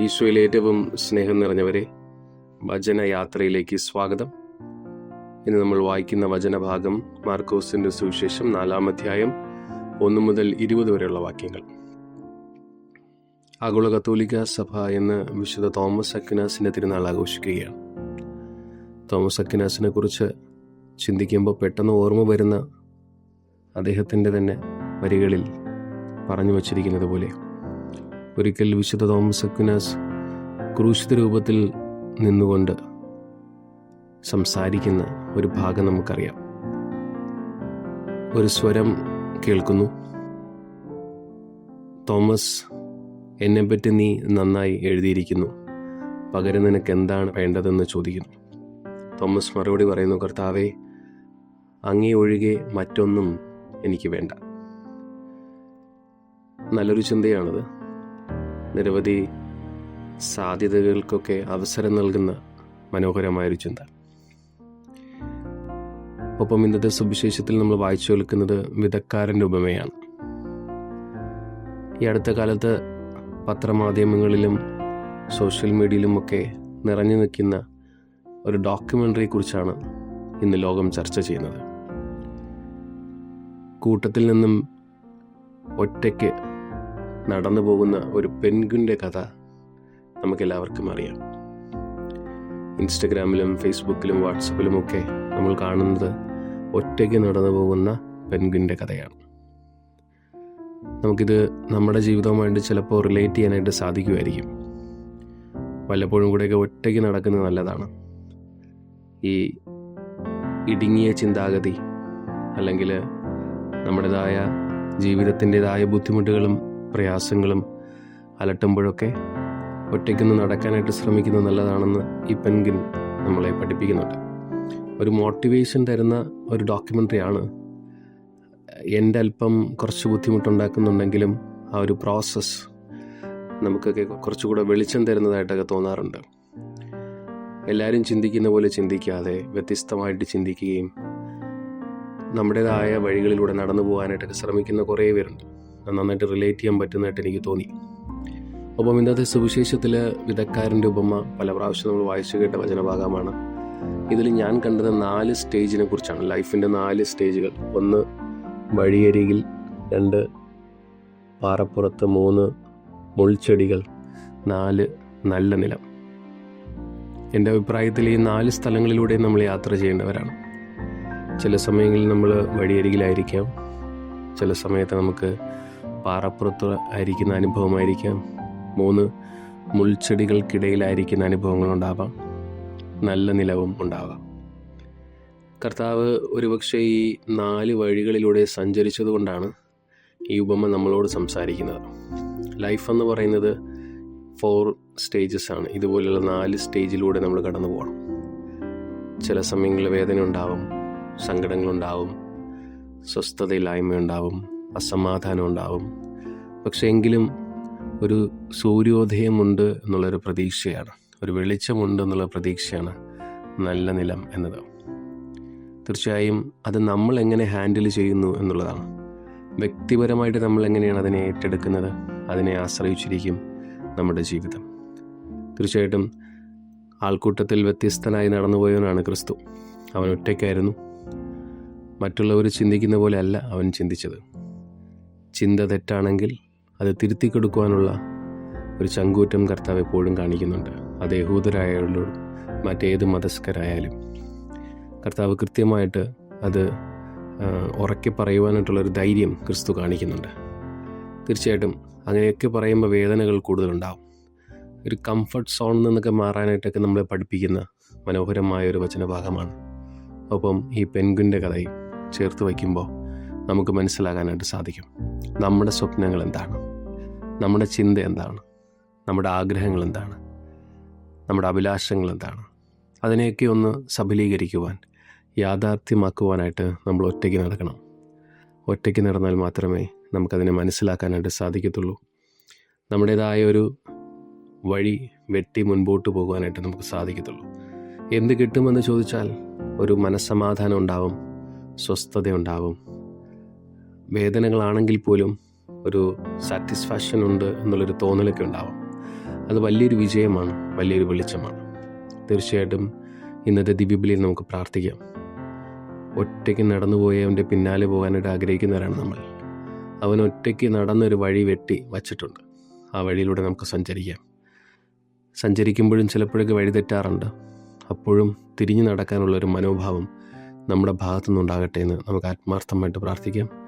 ഈശോയിൽ ഏറ്റവും സ്നേഹം നിറഞ്ഞവരെ വചനയാത്രയിലേക്ക് സ്വാഗതം. ഇന്ന് നമ്മൾ വായിക്കുന്ന വചനഭാഗം മാർക്കോസിന്റെ സുവിശേഷം നാലാം അധ്യായം ഒന്ന് മുതൽ ഇരുപത് വരെയുള്ള വാക്യങ്ങൾ. ആഗോള കത്തോലിക്ക സഭ എന്ന് വിശുദ്ധ തോമസ് അക്കിനാസിന്റെ തിരുനാൾ ആഘോഷിക്കുകയാണ്. തോമസ് അക്കിനാസിനെ കുറിച്ച് ചിന്തിക്കുമ്പോൾ പെട്ടെന്ന് ഓർമ്മ വരുന്ന അദ്ദേഹത്തിന്റെ തന്നെ വരികളിൽ പറഞ്ഞു വച്ചിരിക്കുന്നത് പോലെ ഒരിക്കൽ വിശുദ്ധ തോമസ് അക്വിനാസ് ക്രൂശിത രൂപത്തിൽ നിന്നുകൊണ്ട് സംസാരിക്കുന്ന ഒരു ഭാഗം നമുക്കറിയാം. ഒരു സ്വരം കേൾക്കുന്നു. തോമസ് എന്നെപ്പറ്റി നീ നന്നായി എഴുതിയിരിക്കുന്നു. പകരം നിനക്ക് എന്താണ് വേണ്ടതെന്ന് ചോദിക്കുന്നു. തോമസ് മറുപടി പറയുന്നു കർത്താവെ അങ്ങേ ഒഴികെ മറ്റൊന്നും എനിക്ക് വേണ്ട. നല്ലൊരു ചിന്തയാണത്. നിരവധി സാധ്യതകൾക്കൊക്കെ അവസരം നൽകുന്ന മനോഹരമായൊരു ചിന്ത. ഒപ്പം ഇന്നത്തെ സുവിശേഷത്തിൽ നമ്മൾ വായിച്ചു കേൾക്കുന്നത് വിധക്കാരന്റെ ഉപമയാണ് ഈ അടുത്ത കാലത്ത് പത്രമാധ്യമങ്ങളിലും സോഷ്യൽ മീഡിയയിലുമൊക്കെ നിറഞ്ഞു നിൽക്കുന്ന ഒരു ഡോക്യുമെന്ററിയെ കുറിച്ചാണ് ഇന്ന് ലോകം ചർച്ച ചെയ്യുന്നത്. കൂട്ടത്തിൽ നിന്നും ഒറ്റയ്ക്ക് നടന്നു പോകുന്ന ഒരു പെൻഗുന്റെ കഥ നമുക്കെല്ലാവർക്കും അറിയാം. ഇൻസ്റ്റഗ്രാമിലും ഫേസ്ബുക്കിലും വാട്സപ്പിലും ഒക്കെ നമ്മൾ കാണുന്നത് ഒറ്റയ്ക്ക് നടന്നു പോകുന്ന പെൻഗുന്റെ കഥയാണ്. നമുക്കിത് നമ്മുടെ ജീവിതവുമായിട്ട് ചിലപ്പോൾ റിലേറ്റ് ചെയ്യാനായിട്ട് സാധിക്കുമായിരിക്കും. വല്ലപ്പോഴും കൂടെയൊക്കെ ഒറ്റയ്ക്ക് നടക്കുന്നത് നല്ലതാണ്. ഈ ഇടുങ്ങിയ ചിന്താഗതി അല്ലെങ്കിൽ നമ്മുടേതായ ജീവിതത്തിന്റെതായ ബുദ്ധിമുട്ടുകളും പ്രയാസങ്ങളും അലട്ടുമ്പോഴൊക്കെ ഒറ്റയ്ക്കൊന്ന് നടക്കാനായിട്ട് ശ്രമിക്കുന്നത് നല്ലതാണെന്ന് ഈ പെൻഗിൻ നമ്മളെ പഠിപ്പിക്കുന്നുണ്ട്. ഒരു മോട്ടിവേഷൻ തരുന്ന ഒരു ഡോക്യുമെന്ററി ആണ് എന്റെ അല്പം കുറച്ച് ബുദ്ധിമുട്ടുണ്ടാക്കുന്നുണ്ടെങ്കിലും ആ ഒരു പ്രോസസ്സ് നമുക്കൊക്കെ കുറച്ചുകൂടെ വെളിച്ചം തരുന്നതായിട്ടൊക്കെ തോന്നാറുണ്ട്. എല്ലാവരും ചിന്തിക്കുന്ന പോലെ ചിന്തിക്കാതെ വ്യത്യസ്തമായിട്ട് ചിന്തിക്കുകയും നമ്മുടേതായ വഴികളിലൂടെ നടന്നു പോകാനായിട്ടൊക്കെ ശ്രമിക്കുന്ന കുറേ പേരുണ്ട്. നന്നായിട്ട് റിലേറ്റ് ചെയ്യാൻ പറ്റുന്നതായിട്ട് എനിക്ക് തോന്നി. ഒപ്പം ഇന്നത്തെ സുവിശേഷത്തിൽ വിധക്കാരന്റെ ഉപമ പല പ്രാവശ്യം നമ്മൾ വായിച്ചു കേട്ട വചനഭാഗമാണ്. ഇതിൽ ഞാൻ കണ്ടത് നാല് സ്റ്റേജിനെ കുറിച്ചാണ്. ലൈഫിന്റെ നാല് സ്റ്റേജുകൾ ഒന്ന് വഴിയരികിൽ രണ്ട് പാറപ്പുറത്ത് മൂന്ന് മുൾച്ചെടികൾ നാല് നല്ല നിലം. എന്റെ അഭിപ്രായത്തിൽ ഈ നാല് സ്ഥലങ്ങളിലൂടെ നമ്മൾ യാത്ര ചെയ്യേണ്ടവരാണ്. ചില സമയങ്ങളിൽ നമ്മൾ വഴിയരികിലായിരിക്കാം. ചില സമയത്ത് നമുക്ക് പാറപ്പുറത്ത് ആയിരിക്കുന്ന അനുഭവമായിരിക്കാം. മൂന്ന് മുൾച്ചെടികൾക്കിടയിലായിരിക്കുന്ന അനുഭവങ്ങളുണ്ടാവാം. നല്ല നിലവും ഉണ്ടാവാം. കർത്താവ് ഒരുപക്ഷെ ഈ നാല് വഴികളിലൂടെ സഞ്ചരിച്ചതുകൊണ്ടാണ് ഈ ഉപമ നമ്മളോട് സംസാരിക്കുന്നത്. ലൈഫ് എന്ന് പറയുന്നത് ഫോർ സ്റ്റേജസ് ആണ്. ഇതുപോലെയുള്ള നാല് സ്റ്റേജിലൂടെ നമ്മൾ കടന്നു പോകണം. ചില സമയങ്ങളിൽ വേദന ഉണ്ടാവും സങ്കടങ്ങളുണ്ടാവും സ്വസ്ഥതയില്ലായ്മ ഉണ്ടാവും അസമാധാനം ഉണ്ടാവും പക്ഷെ എങ്കിലും ഒരു സൂര്യോദയമുണ്ട് എന്നുള്ളൊരു പ്രതീക്ഷയാണ്. ഒരു വെളിച്ചമുണ്ട് എന്നുള്ള പ്രതീക്ഷയാണ് നല്ല നിലം എന്നത്. തീർച്ചയായും അത് നമ്മൾ എങ്ങനെ ഹാൻഡിൽ ചെയ്യുന്നു എന്നുള്ളതാണ്. വ്യക്തിപരമായിട്ട് നമ്മൾ എങ്ങനെയാണ് അതിനെ ഏറ്റെടുക്കുന്നത് അതിനെ ആശ്രയിച്ചിരിക്കും നമ്മുടെ ജീവിതം. തീർച്ചയായിട്ടും ആൾക്കൂട്ടത്തിൽ വ്യത്യസ്തനായി നടന്നുപോയവനാണ് ക്രിസ്തു. അവൻ ഒറ്റയ്ക്കായിരുന്നു. മറ്റുള്ളവർ ചിന്തിക്കുന്ന പോലെ അല്ല അവൻ ചിന്തിച്ചത്. ചിന്ത തെറ്റാണെങ്കിൽ അത് തിരുത്തി കൊടുക്കുവാനുള്ള ഒരു ചങ്കൂറ്റം കർത്താവ് എപ്പോഴും കാണിക്കുന്നുണ്ട്. അത് യഹൂദരായാലും മറ്റേത് മതസ്കരായാലും കർത്താവ് കൃത്യമായിട്ട് അത് ഉറക്കി പറയുവാനായിട്ടുള്ളൊരു ധൈര്യം ക്രിസ്തു കാണിക്കുന്നുണ്ട്. തീർച്ചയായിട്ടും അങ്ങനെയൊക്കെ പറയുമ്പോൾ വേദനകൾ കൂടുതലുണ്ടാവും. ഒരു കംഫർട്ട് സോണിൽ നിന്നൊക്കെ മാറാനായിട്ടൊക്കെ നമ്മളെ പഠിപ്പിക്കുന്ന മനോഹരമായ ഒരു വചനഭാഗമാണ്. ഒപ്പം ഈ പെൻഗുന്റെ കഥയും ചേർത്ത് വയ്ക്കുമ്പോൾ നമുക്ക് മനസ്സിലാകാനായിട്ട് സാധിക്കും. നമ്മുടെ സ്വപ്നങ്ങൾ എന്താണ്? നമ്മുടെ ചിന്ത എന്താണ്? നമ്മുടെ ആഗ്രഹങ്ങൾ എന്താണ്? നമ്മുടെ അഭിലാഷങ്ങൾ എന്താണ്? അതിനെയൊക്കെ ഒന്ന് സബലീകരിക്കുവാൻ യാഥാർത്ഥ്യമാക്കുവാനായിട്ട് നമ്മൾ ഒറ്റയ്ക്ക് നടക്കണം. ഒറ്റയ്ക്ക് നടന്നാൽ മാത്രമേ നമുക്കതിനെ മനസ്സിലാക്കാനായിട്ട് സാധിക്കത്തുള്ളൂ. നമ്മുടേതായ ഒരു വഴി വെട്ടി മുൻപോട്ട് പോകുവാനായിട്ട് നമുക്ക് സാധിക്കത്തുള്ളൂ. എന്ത് കിട്ടുമെന്ന് ചോദിച്ചാൽ ഒരു മനസ്സമാധാനം ഉണ്ടാവും സ്വസ്ഥത ഉണ്ടാവും വേദനകളാണെങ്കിൽ പോലും ഒരു സാറ്റിസ്ഫാക്ഷൻ ഉണ്ട് എന്നുള്ളൊരു തോന്നലൊക്കെ ഉണ്ടാവാം. അത് വലിയൊരു വിജയമാണ് വലിയൊരു വെളിച്ചമാണ്. തീർച്ചയായിട്ടും ഇന്നത്തെ ദിവ്യബലിയിൽ നമുക്ക് പ്രാർത്ഥിക്കാം. ഒറ്റയ്ക്ക് നടന്നുപോയവന്റെ പിന്നാലെ പോകാനായിട്ട് ആഗ്രഹിക്കുന്നവരാണ് നമ്മൾ. അവൻ ഒറ്റയ്ക്ക് നടന്നൊരു വഴി വെട്ടി വച്ചിട്ടുണ്ട്. ആ വഴിയിലൂടെ നമുക്ക് സഞ്ചരിക്കാം. സഞ്ചരിക്കുമ്പോഴും ചിലപ്പോഴൊക്കെ വഴി തെറ്റാറുണ്ട്. അപ്പോഴും തിരിഞ്ഞു നടക്കാനുള്ള ഒരു മനോഭാവം നമ്മുടെ ഭാഗത്തുനിന്നുണ്ടാകട്ടെ എന്ന് നമുക്ക് ആത്മാർത്ഥമായിട്ട് പ്രാർത്ഥിക്കാം.